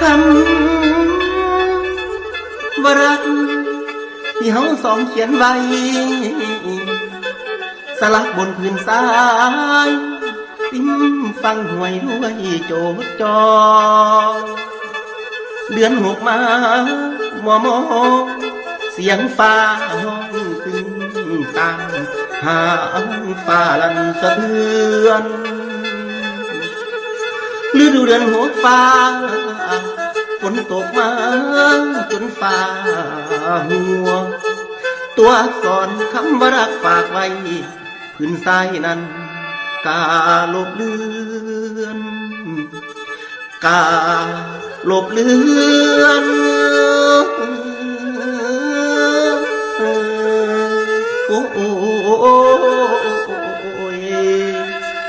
คำวรักที่เฮาสองเขียนไว้ สลักบนพื้นทรายติ้มฟังหวยด้วยโจดจอ เดือนหกมาหมอมอเสียงฟ้าห้องตึงตามหาฟ้าลันสะเทือน ฤดูเดือนหกฟ้าฝนตกมาจนฟ้าหัว ตัวสอักษรคำว่ารักฝากไว้พื้นทรายนั้นกาลบเลือนกาลบเลือนโอ้โอ้ย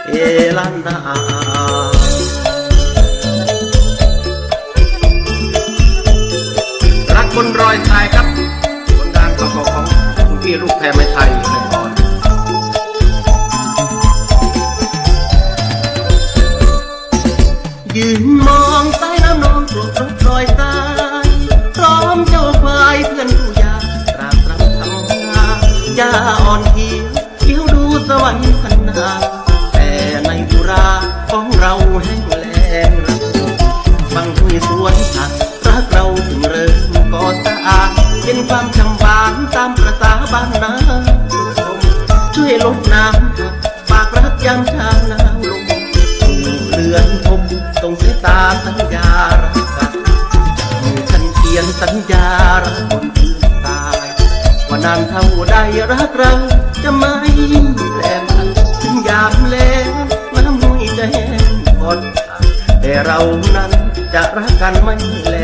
เอลันดา คุณพี่ลูกแพรไม้ไทยในตอนยืนมองสายน้ำนองกลบรบรอยทรายพร้อมเจ้าควายเพื่อนผู้ยาตราตรำทำงานยาอ่อนเขียวเขียวดูสวรรค์พันนาแต่ในบุราของเราแห้งแล้งระทมบางคุยสวนผักรักเราถึงเริ่มก่อสะอาดเป็นความชำ นตามประสาบ้านนาช่วยลดน้ำครับฝากรักยามเช้าหนาวลงเลือนผมตรงสายตาสัญญารักกันมือฉันเขียนสัญญารักคนอื่นตาย ว่านานเท่าใดรักเราจะไม่แลมันถึงยามแล้วน้ำมุ้ยจะแห้งหมดแต่เรานั้นจะรักกันไม่แล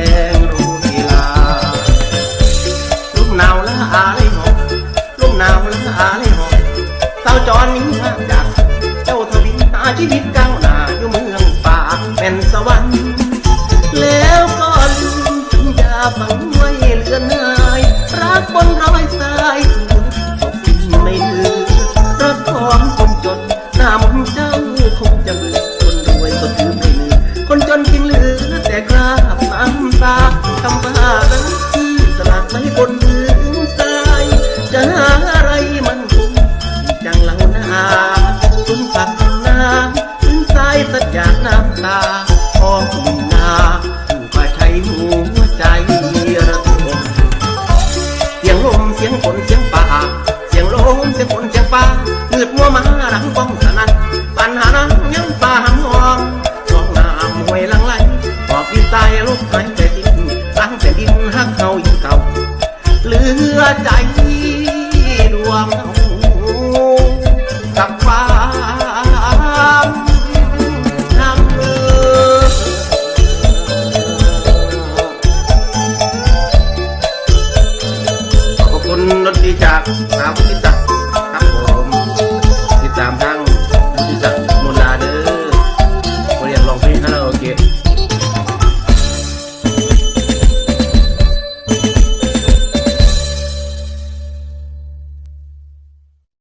ชีวิตก้าวหน้าอยู่เมืองป่าเป็นสวรรค์ แล้วก็ลืมสัญญาบังไว้เลือนหายรักบนรอยสายสูงตกในมือรักพร้อมคนจนหน้ามเจ้าคงจะเบื่อ นังบ้องสนั่นปัญหานังยังป่าหำหอมสองน้ำห้วยลังไหลหอบยินตายลุกหายแต่ดินล้างแต่ดินหักเขายิ่งเก่าเหลือใจดวงกับฟ้าดนตรีจากสาวพิตา